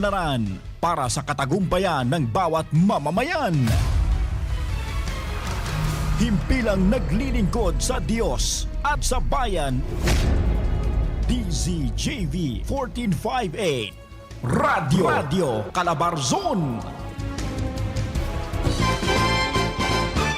naran para sa katagumpayan ng bawat mamamayan. Himpilang naglilingkod sa Diyos at sa bayan. DZJV 1458 Radio Radio Calabarzon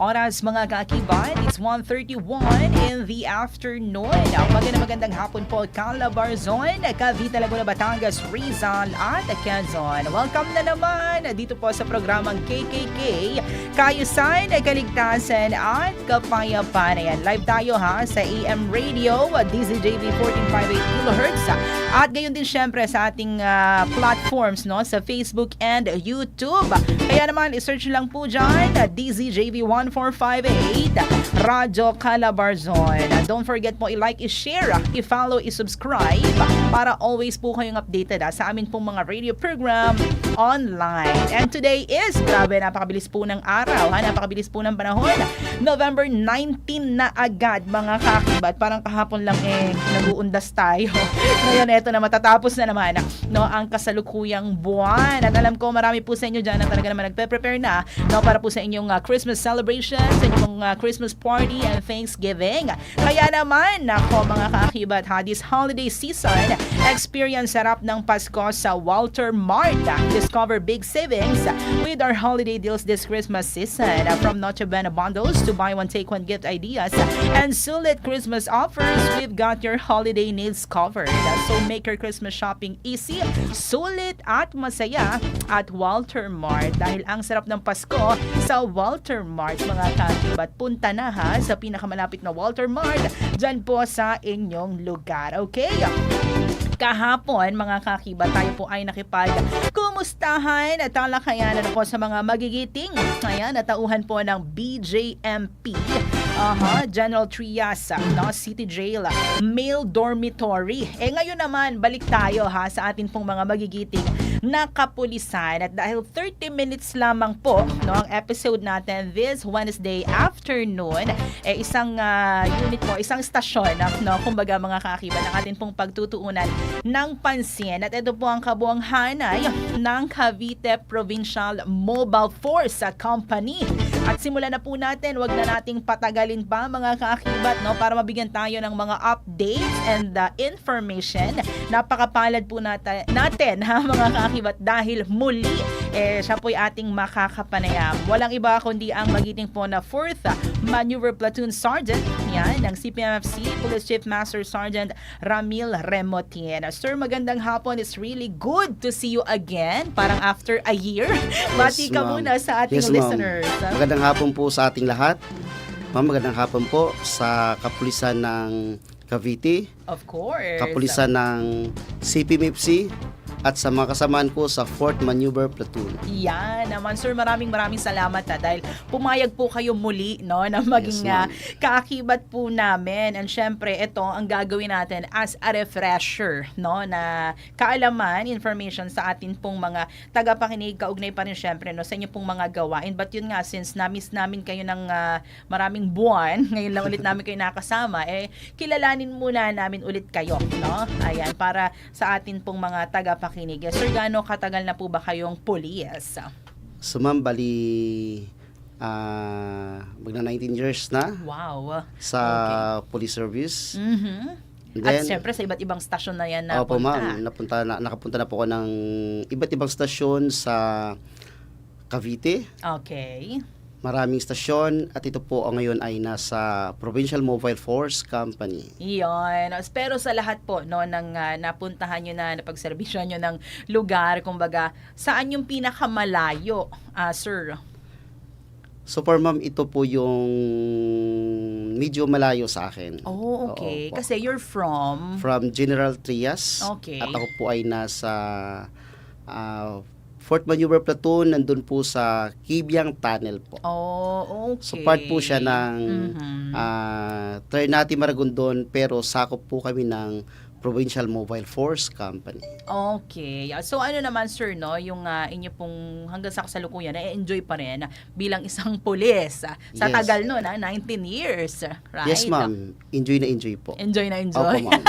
Oras mga kaakibat, it's 1.31 in the afternoon. Magandang magandang hapon po, Calabarzon, Cavite, Laguna, Batangas, Rizal at Quezon. Welcome na naman dito po sa programang KKK, Kayusan, Kaligtasan at Kapayapaan. Ayan, live tayo ha sa AM Radio, DZJV 1458 kHz. At gayon din syempre sa ating ah, platforms no sa Facebook and YouTube. Kaya naman, isearch lang po dyan, DZJV 1458, Radyo Calabarzon. Don't forget po i-like, i-share, i-follow, i-subscribe para always po kayong updated ah, sa amin pong mga radio program online. And today is, grabe, napakabilis po ng araw, ha? napakabilis po ng panahon. November 19 na agad, mga kakibat. Parang kahapon lang eh, nag-uundas tayo. Ngayon, eto na, matatapos na naman no, ang kasalukuyang buwan. At alam ko, marami po sa inyo dyan na talaga naman nagpe-prepare na no, para po sa inyong uh, Christmas celebration, sa inyong uh, Christmas party and Thanksgiving. Kaya naman, nako mga kaakibat, ha, this holiday season, experience sarap ng Pasko sa Walter Mart. Discover big savings with our holiday deals this Christmas season. From Noche Buena bundles to buy one take one gift ideas and sulit Christmas offers, we've got your holiday needs covered. So make your Christmas shopping easy, sulit at masaya at Walter Mart. Dahil ang sarap ng Pasko sa Walter Mart, mga kakibat. Punta na ha sa pinakamalapit na Walter Mart dyan po sa inyong lugar. Okay? Kahapon mga kakiba tayo po ay nakipag kumustahan at talakayan na po sa mga magigiting. Ayan natauhan po ng BJMP Aha, General Trias, no, City Jail, Male Dormitory. Eh ngayon naman, balik tayo ha sa atin pong mga magigiting na kapulisan. At dahil 30 minutes lamang po no, ang episode natin this Wednesday afternoon, eh isang ah, unit po, isang stasyon, no, kumbaga mga kakiba, ng atin pong pagtutuunan ng pansin. At ito po ang kabuang hanay ng Cavite Provincial Mobile Force Company. At simulan na po natin, wag na nating patagalin pa mga kaakibat no, para mabigyan tayo ng mga updates and uh, information. Napakapalad po natin, natin ha mga kaakibat dahil muli eh, siya po'y ating makakapanayam. Walang iba kundi ang magiting po na 4th Maneuver Platoon Sergeant yan, ng CPMFC, Police Chief Master Sergeant Ramil Remotin. Sir, magandang hapon. It's really good to see you again. Parang after a year. Bati ka ma'am. muna sa ating Yes, listeners. Magandang hapon po sa ating lahat. Ma'am, magandang hapon po sa kapulisan ng Cavite, Of course. kapulisan ng CPMFC, at sa mga kasamaan ko sa 4th Maneuver Platoon. Yan naman sir, maraming maraming salamat ha, dahil pumayag po kayo muli no na maging Yes, ah, kaakibat po namin. And syempre ito ang gagawin natin as a refresher no na kaalaman, information sa atin pong mga tagapakinig. Kaugnay pa rin syempre no sa inyo pong mga gawain. But yun nga since na-miss namin kayo ng ah, maraming buwan ngayon lang ulit namin kayo nakasama eh kilalanin muna namin ulit kayo no? Ayan para sa atin pong mga tagapakinig Sir, gaano katagal na po ba kayong pulis? So ma'am, bali ah magna 19 years na Wow. sa police service. Mhm. And At then, syempre sa iba't ibang stasyon na yan na Opo ma'am, napunta na, nakapunta na po ako ng iba't ibang stasyon sa Cavite. Okay. Maraming stasyon at ito po ang ngayon ay nasa Provincial Mobile Force Company. Iyon. Pero sa lahat po no ng ah, napuntahan nyo na napagserbisyon nyo ng lugar, kumbaga, saan yung pinakamalayo, ah, sir? So for ma'am, ito po yung medyo malayo sa akin. Oh, okay. Oo. Kasi you're from... From General Trias. Okay. At ako po ay nasa ah, 4th Maneuver Platoon, nandun po sa Kibyang Tunnel po. Oh, okay. So part po siya ng Mhm. ah, Trinity Maragondon pero sakop po kami ng Provincial Mobile Force Company. Okay. So ano naman sir no, yung ah, inyo pong hanggang sa kasalukuyan na enjoy pa rin ah, bilang isang pulis ah, sa Yes. tagal no na 19 years, right? Yes ma'am, enjoy na enjoy po. Enjoy na Opo enjoy. ma'am.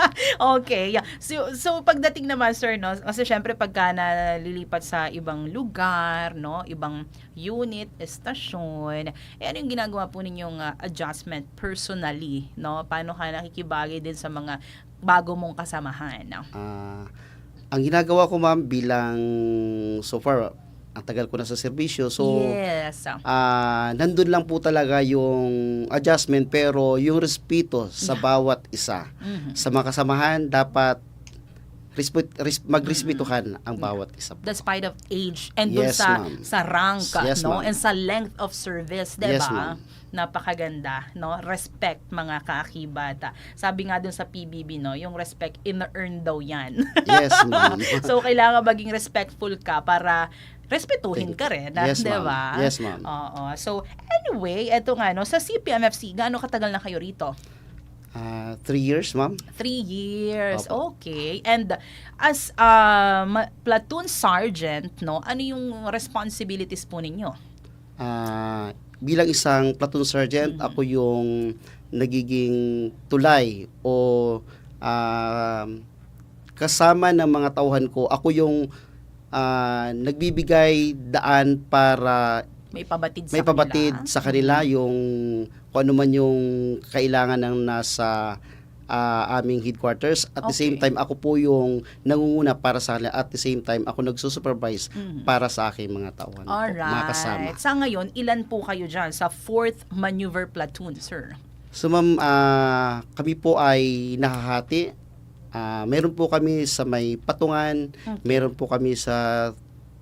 okay. Yeah. So, so pagdating naman sir no, kasi syempre pagka nalilipat sa ibang lugar, no, ibang unit, estasyon, eh, ano yung ginagawa po ninyong ah, adjustment personally, no? Paano ka nakikibagay din sa mga bago mong kasamahan? No? Ah, ang ginagawa ko ma'am bilang so far ang tagal ko na sa serbisyo so yes. ah nandun lang po talaga yung adjustment pero yung respeto sa bawat isa Mhm. sa mga kasamahan dapat respect, res, magrespetuhan ang bawat isa po. despite of age and dun Yes, sa ma'am. sa rank Yes, no and sa length of service 'di Yes, ba ma'am. Napakaganda no respect mga kaakibata sabi nga dun sa PBB no yung respect in-earn daw yan Yes ma'am. so kailangan maging respectful ka para respetuhin ka rin Yes, 'di ma'am. ba Yes, ma'am. oo so anyway eto nga no sa CPMFC gaano katagal na kayo rito Ah, three years ma'am. Three years. Opo. Okay. And as um, platoon sergeant, no, ano yung responsibilities po ninyo? Ah, bilang isang platoon sergeant, Mhm. ako yung nagiging tulay o ah, kasama ng mga tauhan ko. Ako yung ah, nagbibigay daan para May pabatid sa may pabatid kanila? sa kanila yung kung ano man yung kailangan ng nasa ah, aming headquarters. At the same Okay. time, ako po yung nangunguna para sa kanila. At the same time, ako nagsusupervise Mhm. para sa aking mga tauhan po, mga kasama. Alright. Sa ngayon, ilan po kayo dyan sa 4th Maneuver Platoon, sir? So ma'am, ah, kami po ay nakahati. Ah, meron po kami sa may patungan, Okay. meron po kami sa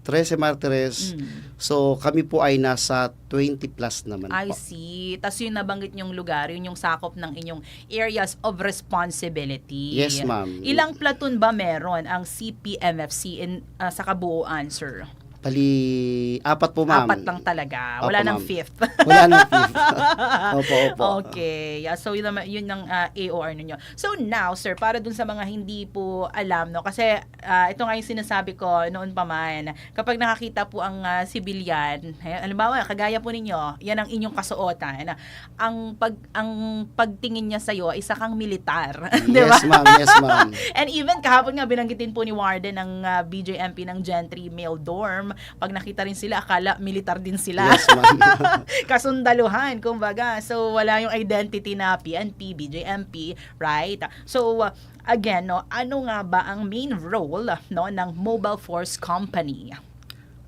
13 Martires. Mm. So kami po ay nasa 20 plus naman I po. see. Tapos yung nabanggit nyong lugar, yun yung sakop ng inyong areas of responsibility. Yes, ma'am. Ilang platoon ba meron ang CPMFC in, ah, sa kabuuan, sir? Bali, apat po ma'am. Apat lang talaga. Opo, Wala nang ma'am. fifth. Wala nang fifth. opo, opo. Okay. Yeah, so yun, naman, yun ang ah, AOR ninyo. So now, sir, para dun sa mga hindi po alam, no, kasi ah, ito nga yung sinasabi ko noon pa man, kapag nakakita po ang ah, civilian, eh, halimbawa, kagaya po ninyo, yan ang inyong kasuotan. Ang pag ang pagtingin niya sa iyo isa kang militar, 'di ba? Yes ma'am, yes ma'am. And even kahapon nga binanggitin po ni Warden ng ah, BJMP ng Gentry Male Dorm, pag nakita rin sila akala militar din sila. Yes ma'am. kasundaluhan, kumbaga. So, wala yung identity na PNP, BJMP, right? So, uh, again, no, ano nga ba ang main role no, ng Mobile Force Company?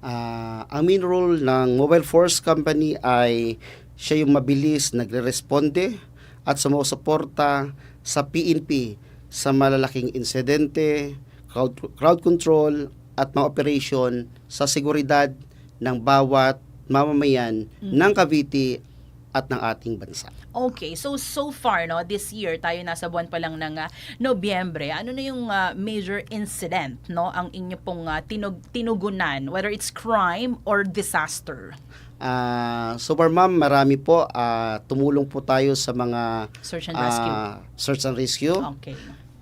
Ah, ang main role ng Mobile Force Company ay siya yung mabilis nagre-responde at sumusuporta sa PNP sa malalaking insidente, crowd, crowd control at mga operation sa seguridad ng bawat mamamayan ng Cavite at ng ating bansa. Okay, so so far no this year tayo nasa buwan pa lang ng ah, Nobyembre. Ano na yung ah, major incident no ang inyo pong ah, tinug- tinugunan whether it's crime or disaster? Ah, so far ma'am, marami po ah, tumulong po tayo sa mga Search and rescue. ah, search and rescue. okay.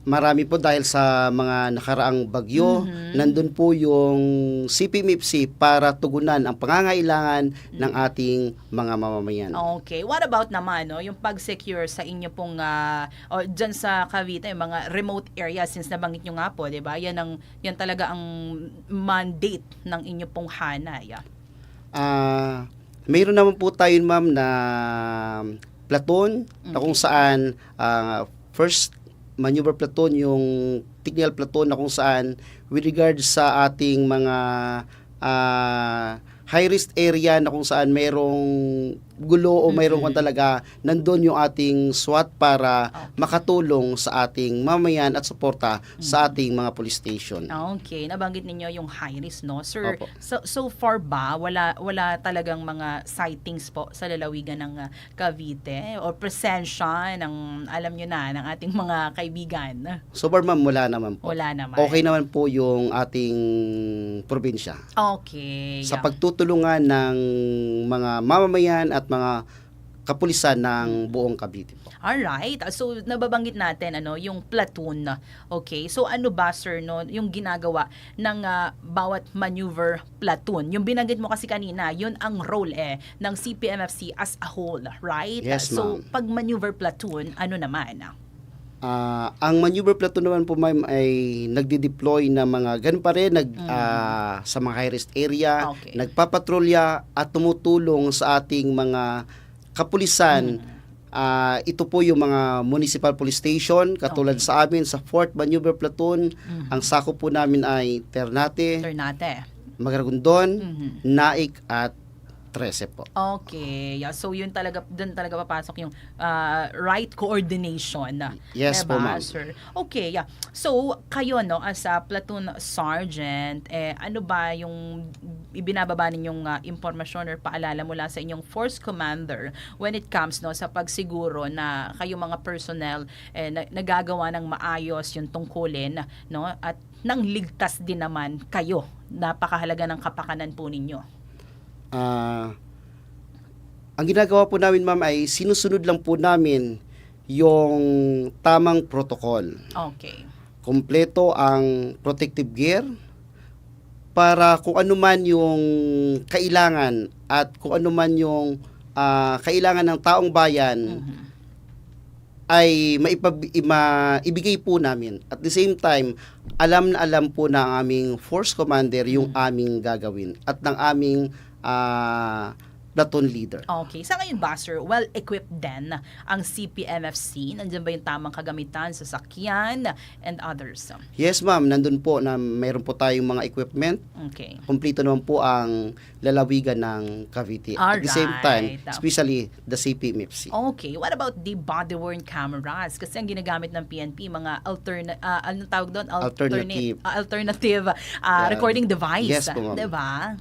Marami po dahil sa mga nakaraang bagyo, Mhm. nandun po yung CPMIPC para tugunan ang pangangailangan ng ating mga mamamayan. Okay. What about naman, no? Yung pag-secure sa inyo pong, ah, o dyan sa Cavite, yung mga remote areas, since nabanggit nyo nga po, di ba? Yan, ang, yan talaga ang mandate ng inyo pong hanay. ah. Ah, mayroon naman po tayo ma'am na platoon na kung saan ah, first maneuver platoon yung technical platoon na kung saan with regard sa ating mga ah, high risk area na kung saan mayroong gulo o mayroon kang talaga nandun yung ating SWAT para Okay. makatulong sa ating mamayan at suporta sa ating mga police station. Okay, nabanggit ninyo yung high risk, no? Sir, Opo. so, so far ba, wala, wala talagang mga sightings po sa lalawigan ng uh, Cavite o presensya ng, alam nyo na, ng ating mga kaibigan? So far ma'am, wala naman po. Wala naman. Okay naman po yung ating probinsya. Okay. Sa yeah. pagtutulungan ng mga mamamayan at mga kapulisan ng buong Cavite po. Alright. So, nababanggit natin, ano, yung platoon. Okay. So, ano ba, sir, no, yung ginagawa ng ah, bawat maneuver platoon? Yung binanggit mo kasi kanina, yun ang role eh ng CPMFC as a whole, right? Yes, So, pag maneuver platoon, ano naman? Ah, ang maneuver platoon naman po ma'am ay nagdi-deploy na mga ganun pa rin nag ah, sa mga high risk area, Okay. nagpapatrolya at tumutulong sa ating mga kapulisan. Ah, ito po yung mga municipal police station katulad Okay. sa amin sa 4th Maneuver Platoon. Mhm. Ang sakop po namin ay Ternate, Ternate. Magaragondon, Mhm. Naik at Trece po. Okay. Yeah. So, yun talaga, dun talaga papasok yung ah, right coordination. Yes po, Diba, ma'am. sir? Okay, yeah. So, kayo, no, as a platoon sergeant, eh, ano ba yung ibinababa ninyong ah, impormasyon or paalala mula sa inyong force commander when it comes no sa pagsiguro na kayo mga personnel eh, na- nagagawa ng maayos yung tungkulin no at nang ligtas din naman kayo napakahalaga ng kapakanan po ninyo Ah, ang ginagawa po namin ma'am ay sinusunod lang po namin yung tamang protocol. okay Kompleto ang protective gear para kung ano man yung kailangan at kung ano man yung ah, kailangan ng taong bayan Mhm. ay maipab, ima, ibigay po namin. At the same time, alam na alam po ng aming force commander yung aming gagawin at ng aming ah, platoon leader. Okay. Sa ngayon ba, sir, well-equipped din ang CPMFC? Nandiyan ba yung tamang kagamitan, sasakyan, and others? Yes ma'am, nandun po na mayroon po tayong mga equipment. Okay. Kumplito naman po ang lalawigan ng Cavite. At the same time, especially the CPMFC. Okay. What about the body-worn cameras? Kasi ang ginagamit ng PNP, mga alterna ah, anong tawag doon? Alternative. ah, alternative ah, Yeah. recording device. Yes po, ma'am. Diba?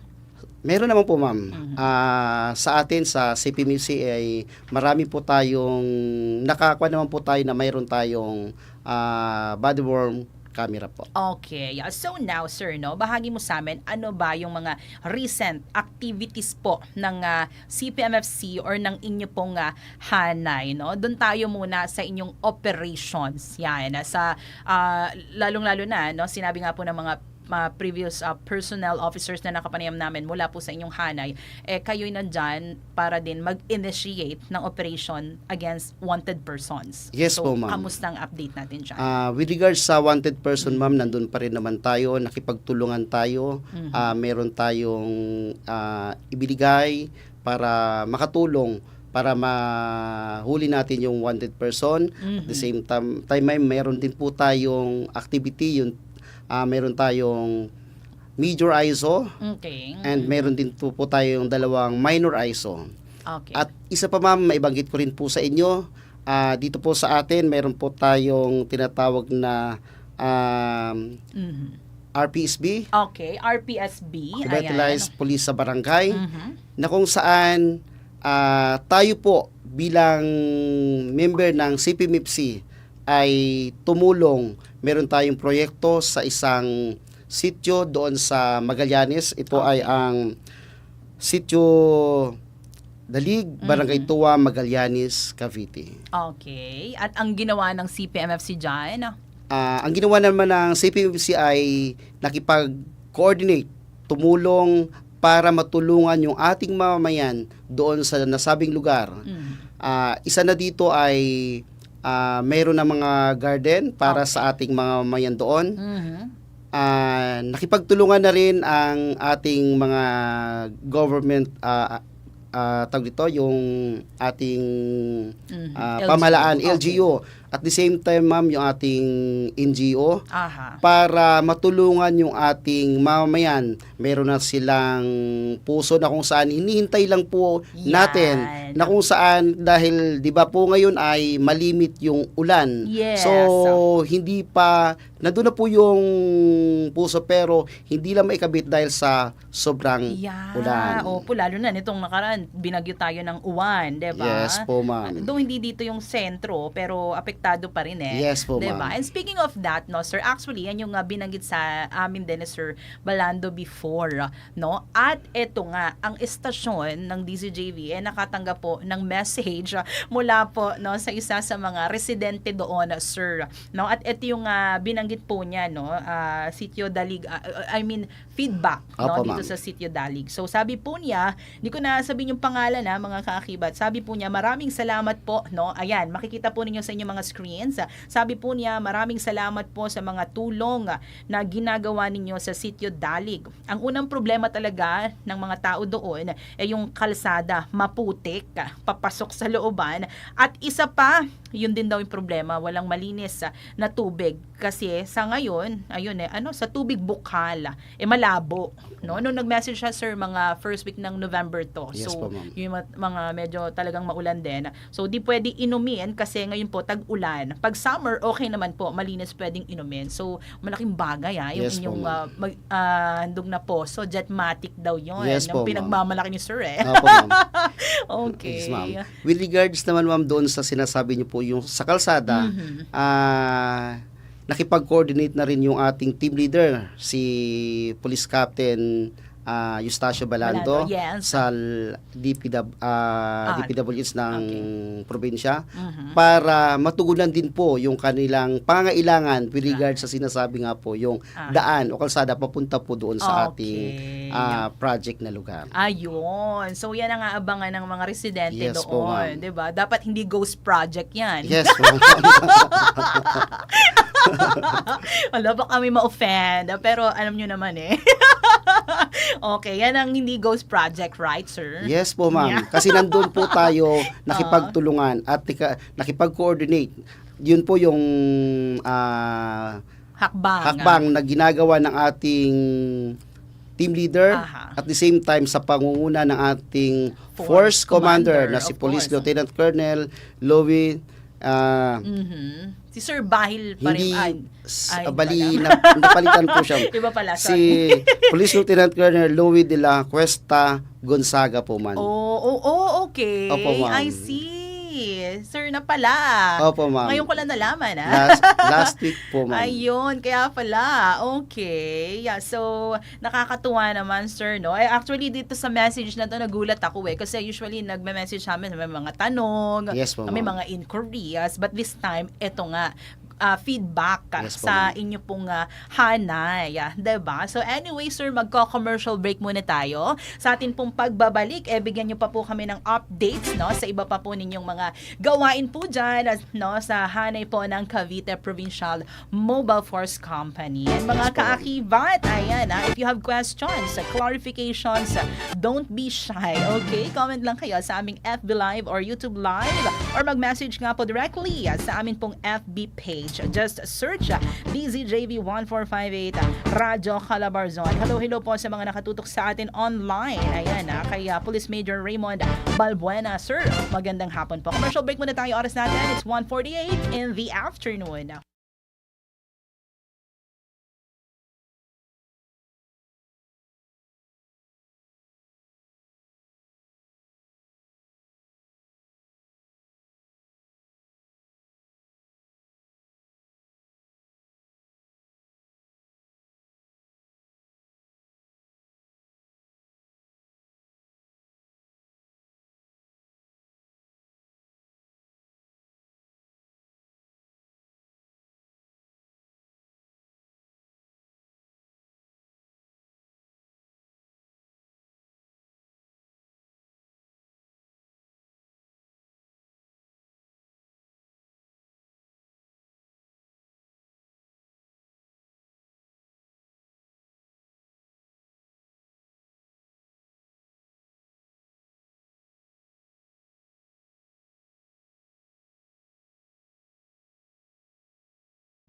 Meron naman po ma'am. Mhm. Ah, sa atin sa CPMFC ay marami po tayong nakakuha naman po tayo na mayroon tayong ah, body worn camera po. Okay. So now, sir, no, bahagi mo sa amin, ano ba yung mga recent activities po ng ah, CPMFC or ng inyo pong ah, hanay, no? Doon tayo muna sa inyong operations. Yan. Sa, ah, lalong-lalo na, no, sinabi nga po ng mga mga previous ah, personnel officers na nakapanayam namin mula po sa inyong hanay, eh kayo'y nandyan para din mag-initiate ng operation against wanted persons. Yes so, po, ma'am. kamusta ang update natin dyan? Ah, with regards sa wanted person ma'am, nandun pa rin naman tayo, nakipagtulungan tayo. Mhm. Ah, meron tayong ah, ibinigay para makatulong para mahuli natin yung wanted person. At the Mhm. same time, time ma'am, meron din po tayong activity, yung ah, meron tayong major ISO Okay. and meron din po, po tayong dalawang minor ISO. Okay. At isa pa ma'am, maibanggit ko rin po sa inyo, ah, dito po sa atin, meron po tayong tinatawag na um, Mhm. RPSB, Okay, RPSB. Revitalized Police sa Barangay, Mhm. na kung saan ah, tayo po bilang member ng CPMIPC ay tumulong. Meron tayong proyekto sa isang sityo doon sa Magallanes. Ito ay ang sityo Dalig, Barangay Mhm. Tuwa, Magallanes, Cavite. Okay. At ang ginawa ng CPMFC dyan? Ah, ang ginawa naman ng CPMC ay nakipag-coordinate, tumulong para matulungan yung ating mamamayan doon sa nasabing lugar. Mhm. Ah, isa na dito ay ah, mayroon na mga garden para Okay. sa ating mga mamamayan doon. Mhm. Ah, nakipagtulungan na rin ang ating mga government ah, ah, tawag dito, yung ating Mhm. ah, LGU. Okay. LGU. At the same time, ma'am, yung ating NGO Aha. para matulungan yung ating mamamayan. Meron na silang puso na kung saan hinihintay lang po Yan. natin na kung saan dahil 'di ba po ngayon ay malimit yung ulan. Yes. So hindi pa nandun na po yung puso pero hindi lang maikabit dahil sa sobrang Yeah. ulan. Opo, lalo na nitong nakaraan, binagyo tayo ng uwan, 'di ba? Yes po, ma'am. Though hindi dito yung sentro, pero apektado pa rin eh. Yes po, 'Di ma'am. ba? And speaking of that, no, sir, actually, yan yung uh, binanggit sa amin din ni Sir Balando before, no? At ito nga, ang estasyon ng DCJV ay nakatanggap po ng message uh, mula po no sa isa sa mga residente doon, uh, sir. No? At ito yung uh, binanggit po niya, no, uh, Sitio Dalig, uh, I mean, feedback no, Opo, dito ma'am. sa Sitio Dalig. So sabi po niya, hindi ko na sabihin yung pangalan na mga kaakibat. Sabi po niya, maraming salamat po, no? Ayan, makikita po ninyo sa inyong mga screens. Sabi po niya, maraming salamat po sa mga tulong na ginagawa ninyo sa Sitio Dalig. Ang unang problema talaga ng mga tao doon ay yung kalsada, maputik, papasok sa looban. At isa pa, yun din daw yung problema, walang malinis na tubig. Kasi sa ngayon, ayun eh, ano, sa tubig bukal, eh malabo. No? Nung nag-message siya, sir, mga first week ng November to. Yes so, po, yung mga medyo talagang maulan din. So, di pwede inumin kasi ngayon po, tag-ulan. Pag summer, okay naman po, malinis pwedeng inumin. So, malaking bagay ah, yung Yes po, inyong ma'am. ah, mag, ah, handog na poso, jetmatic daw yun. Yes yung po, pinagmamalaki ni sir eh. Opo, ma'am. okay. Yes, ma'am. With regards naman ma'am doon sa sinasabi niyo po yung sa kalsada, Mhm. ah nakipag-coordinate na rin yung ating team leader si Police Captain ah, Eustacio Balando, Balando, yes. sa DPW, ah, Ah, DPWs ng probinsya Mhm. para matugunan din po yung kanilang pangangailangan with regards sa sinasabi nga po yung Ah. daan o kalsada papunta po doon sa Okay. ating ah, project na lugar. Ayun. So, yan ang aabangan ng mga residente Yes doon. 'di ba Dapat hindi ghost project yan. Yes, po. Wala ba kami ma-offend? Pero alam nyo naman eh. okay, yan ang hindi ghost project, right, sir? Yes po, ma'am. Yeah. Kasi nandun po tayo nakipagtulungan at nakipag-coordinate. Yun po yung ah, Hakbang. hakbang na ginagawa ng ating team leader Aha. at the same time sa pangunguna ng ating Force force, commander, commander, na si Police course. Lieutenant Colonel Louie ah, Mhm. Si Sir Bahil pa rin. hindi Ay, s- ay, bali na, napalitan po siya. Iba pala, si sorry. Police Lieutenant Colonel Louie de la Cuesta Gonzaga po man. Oh, oh, oh, okay. Opo, ma'am. I see. Sir na pala. Opo, ma'am. Ngayon ko lang nalaman, ah. Last, last week po, ma'am. Ayun, kaya pala. Okay. Yeah, so nakakatuwa naman, sir, no? Eh, actually, dito sa message na to, nagulat ako eh. Kasi usually, nagme-message sa amin, may mga tanong, Yes po, may mga inquiries. But this time, eto nga, ah, feedback Yes po, sa ma'am. inyo pong ah, hanay. Ah, 'di ba? So anyway, sir, magko-commercial break muna tayo. Sa atin pong pagbabalik, eh, bigyan nyo pa po kami ng updates no, sa iba pa po ninyong mga gawain po dyan no, sa hanay po ng Cavite Provincial Mobile Force Company. And mga kaakibat, ayan, ah, if you have questions, clarifications, don't be shy, okay? Comment lang kayo sa aming FB Live or YouTube Live or mag-message nga po directly sa amin pong FB page. Just search ah, DZJV1458 ah, Radyo Calabarzon. Hello, hello po sa mga nakatutok sa atin online. Ayan, ah, kay ah, Police Major Raymond Balbuena. Sir, magandang hapon po. Commercial break muna tayo. Oras natin, it's 1.48 in the afternoon.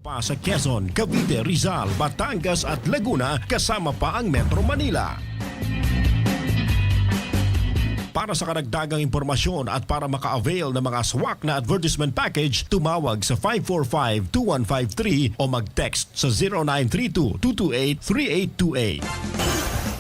Pa sa Quezon, Cavite, Rizal, Batangas at Laguna kasama pa ang Metro Manila. Para sa karagdagang impormasyon at para maka-avail ng mga swak na advertisement package, tumawag sa 545-2153 o mag-text sa 0932-228-3828.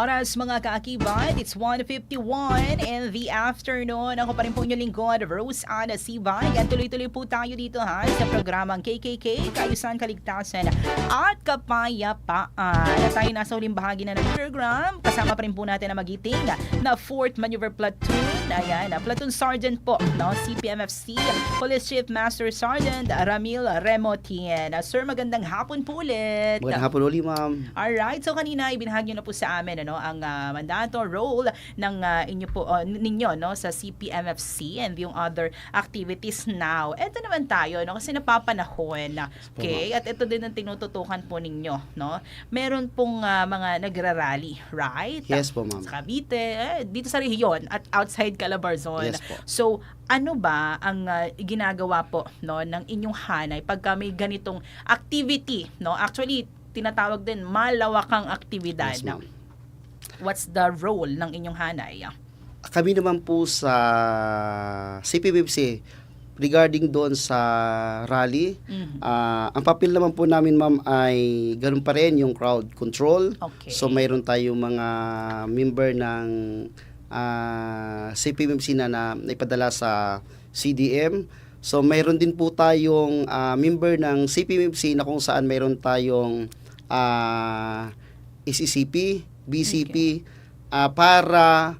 Oras mga kaakibat, it's 1.51 in the afternoon. Ako pa rin po inyong lingkod, Rose Ana Sibay. At tuloy-tuloy po tayo dito ha sa programang KKK, Kayusan Kaligtasan at Kapayapaan. At tayo nasa uling bahagi na ng program. Kasama pa rin po natin na magiting na 4th Maneuver Platoon. Ayan, na Platoon Sergeant po, no? CPMFC, Police Chief Master Sergeant Ramil Remotin. Sir, magandang hapon po ulit. Magandang hapon uli, ma'am. Alright, so kanina ibinahagi na po sa amin ano ang ah, mandato role ng ah, inyo po oh, ninyo no sa CPMFC and yung other activities now. Ito naman tayo no kasi napapanahon na okay at ito din ang tinututukan po ninyo no. Meron pong ah, mga nagrarally, right? Yes po, ma'am. Sa Cavite, eh, dito sa rehiyon at outside Calabarzon. Yes po. So, ano ba ang ah, ginagawa po no ng inyong hanay pagka may ganitong activity, no? Actually, tinatawag din malawakang aktibidad. Yes, ma'am. What's the role ng inyong hanay? Kami naman po sa CPBC regarding doon sa rally, Mhm. ah, ang papel naman po namin ma'am ay ganun pa rin yung crowd control. Okay. So mayroon tayong mga member ng ah, CPMC na, na ipadala sa CDM. So mayroon din po tayong ah, member ng CPMC na kung saan mayroon tayong ah, ECCP, BCP ah, para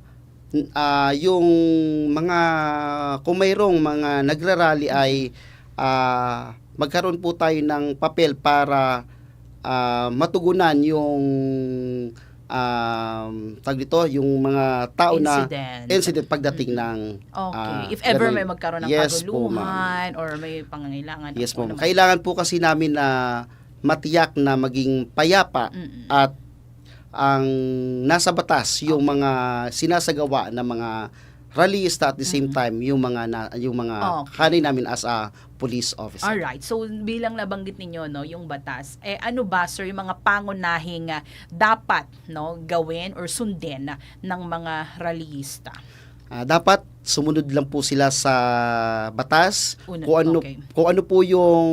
ah, yung mga kung mayroong mga nagrarally ay ah, magkaroon po tayo ng papel para ah, matugunan yung um, tag dito, yung mga tao na Incident. incident pagdating ng Okay. ah, If ever ganun. may magkaroon ng Yes paguluhan or may pangangailangan. Yes po. naman. Kailangan po kasi namin na matiyak na maging payapa Mm-mm. at ang nasa batas yung mga sinasagawa ng mga rallyista at the same time yung mga na, yung mga Okay. hanay namin as a police officer. Alright, so bilang nabanggit ninyo no, yung batas, eh ano ba sir yung mga pangunahing ah, dapat no gawin or sundin ah, ng mga rallyista? Ah, dapat sumunod lang po sila sa batas Una- kung ano okay. kung ano po yung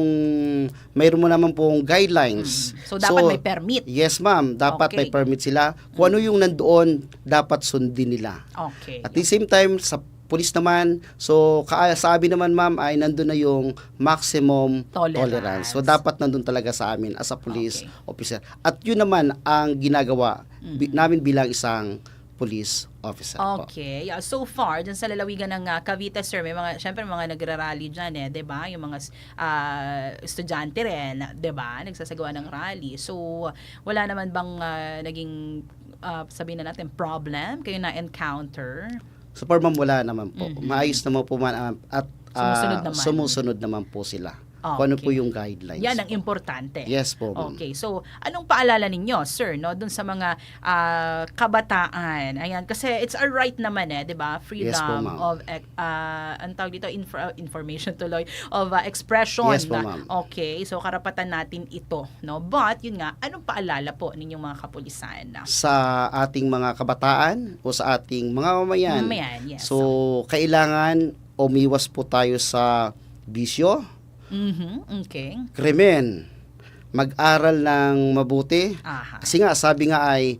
mayroon mo naman pong guidelines. Mm. So dapat may permit. Yes, ma'am. Dapat Okay. may permit sila. Kung ano yung nandoon, dapat sundin nila. Okay. At the same time, sa police naman, so ka- sabi naman ma'am ay nandun na yung maximum Tolerance. tolerance. So dapat nandun talaga sa amin as a police Okay. officer. At yun naman ang ginagawa Mm-hmm. namin bilang isang police officer po. Okay. Yeah, so far, dyan sa lalawigan ng ah, Cavite, sir, may mga, syempre, mga nagrarally dyan eh, di ba? Yung mga ah, estudyante rin, di ba? Nagsasagawa ng rally. So, wala naman bang ah, naging, ah, sabihin na natin, problem kayo na-encounter? So for ma'am, wala naman po. Mhm. Maayos naman po man at ah, Sumusunod naman. sumusunod naman po sila. Kung ano Okay. po yung guidelines. Yan ang po. importante. Yes po, ma'am. Okay, so anong paalala ninyo, sir, no, dun sa mga ah, kabataan? Ayan, kasi it's a right naman eh, 'di ba? Freedom Yes po, of uh, ang tawag dito infor- information tuloy of ah, expression. Yes po, ma'am. Okay, so karapatan natin ito, no? But yun nga, anong paalala po ninyong mga kapulisan? sa ating mga kabataan o sa ating mga mamayan. Mamayan, yes. So, kailangan umiwas po tayo sa bisyo, Mhm, okay. krimen, mag-aral ng mabuti. Aha. Kasi nga, sabi nga ay,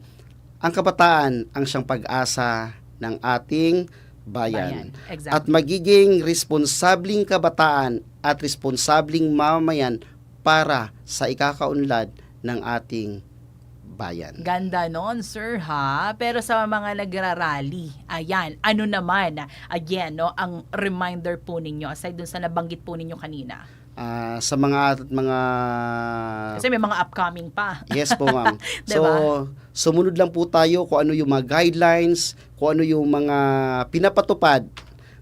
ang kabataan ang siyang pag-asa ng ating bayan. Bayan. Exactly. At magiging responsabling kabataan at responsabling mamamayan para sa ikakaunlad ng ating bayan. Ganda nun, sir, ha? Pero sa mga nagrarally, ayan, ano naman, again, no, ang reminder po ninyo, aside dun sa nabanggit po ninyo kanina. Ah, sa mga mga Kasi may mga upcoming pa. Yes po, ma'am. so, Diba? sumunod lang po tayo kung ano yung mga guidelines, kung ano yung mga pinapatupad.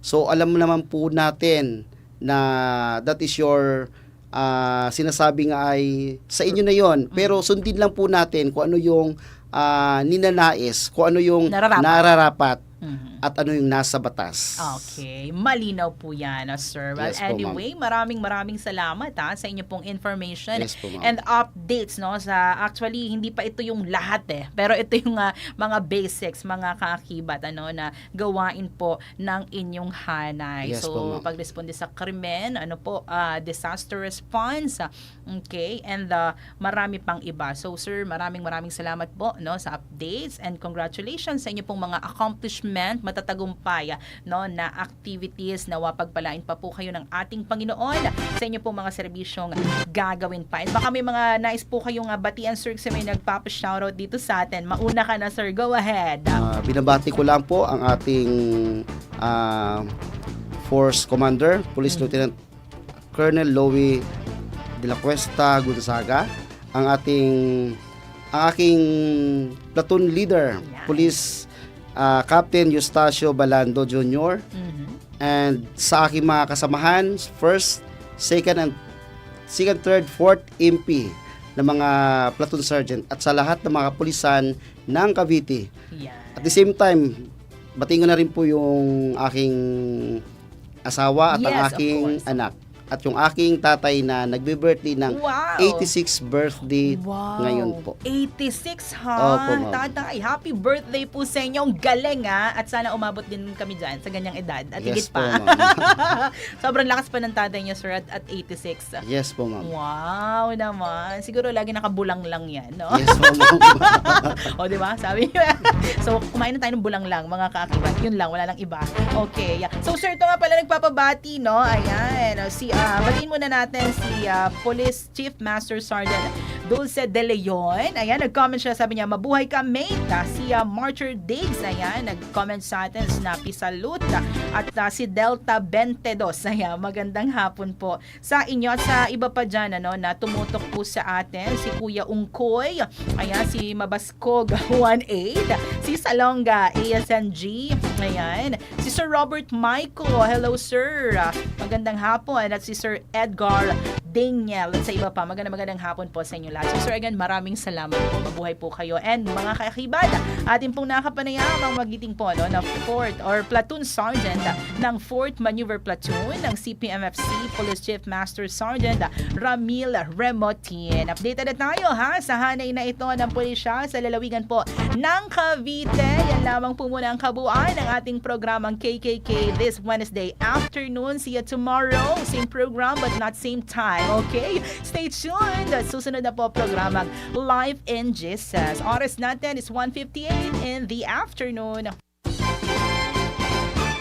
So, alam mo naman po natin na that is your ah, sinasabi nga ay sa inyo na yon. Pero sundin lang po natin kung ano yung ah, ninanais, kung ano yung Nararapat. nararapat Mhm. at ano yung nasa batas. Okay, malinaw po yan, ah, sir. Well, Yes po, anyway, maraming maraming salamat ha, sa inyo pong information Yes po, and updates no sa actually hindi pa ito yung lahat eh, pero ito yung ah, mga basics, mga kaakibat ano na gawain po ng inyong hanay. Yes so, po, pagresponde sa krimen, ano po, ah, disaster response, ah, okay, and ah, marami pang iba. So, sir, maraming maraming salamat po no sa updates and congratulations sa inyo pong mga accomplishment, matatagumpay no na activities na wapagpalain pa po kayo ng ating Panginoon sa inyo pong mga serbisyong gagawin pa. At baka may mga nais po kayong ah, batian sir kasi may nagpapa-shoutout dito sa atin. Mauna ka na sir, go ahead. Ah, binabati ko lang po ang ating ah, Force Commander, Police Lieutenant Colonel Louie de la Cuesta Gonzaga, ang ating ang aking platoon leader, Yan. Police ah, Captain Eustacio Balando Jr. Mhm. and sa aking mga kasamahan, first, second and second, third, fourth MP na mga platoon sergeant at sa lahat ng mga kapulisan ng Cavite. Yan. At the same time, batiin ko na rin po yung aking asawa at ang Yes, of aking anak. At yung aking tatay na nagbe-birthday ng Wow. 86 birthday Wow. ngayon po. 86 ha? Opo, ma'am. Tatay, happy birthday po sa inyo. Ang galing ha. At sana umabot din kami dyan sa ganyang edad. At Yes higit po, pa. ma'am. Sobrang lakas pa ng tatay niya, sir, at, at 86. Yes po, ma'am. Wow naman. Siguro lagi nakabulang lang yan, no? Yes po, ma'am. o, di ba? Sabi So, kumain na tayo ng bulang lang, mga kakibat. Yun lang, wala lang iba. Okay. yeah. So, sir, ito nga pala nagpapabati, no? Ayan. Si, ah, batiin muna natin si ah, Police Chief Master Sergeant Dulce De Leon. Ayan, nag-comment siya, sabi niya, mabuhay ka, mate. Ah, si ah, Marcher Diggs, ayan, nag-comment sa atin, snappy salute. At ah, si Delta 22, ayan, magandang hapon po sa inyo at sa iba pa dyan, ano, na tumutok po sa atin. Si Kuya Ungkoy, ayan, si Mabaskog 18, si Salonga ASNG, ayan, si Sir Robert Michael, hello sir, magandang hapon, at si Sir Edgar Daniel, at sa iba pa, magandang magandang hapon po sa inyo lahat. So sir, again, maraming salamat po, mabuhay po kayo, and mga kakibad, atin pong nakapanayam ang magiting po, no, na 4th or Platoon Sergeant ng 4th Maneuver Platoon ng CPMFC Police Chief Master Sergeant Ramil Remotin. Updated na tayo ha sa hanay na ito ng pulisya sa lalawigan po ng Cavite. Lamang po muna ang kabuuan ng ating programang KKK this Wednesday afternoon. See you tomorrow. Same program but not same time. Okay? Stay tuned. Susunod na po programang Live in Jesus. Oras natin is 1.58 in the afternoon.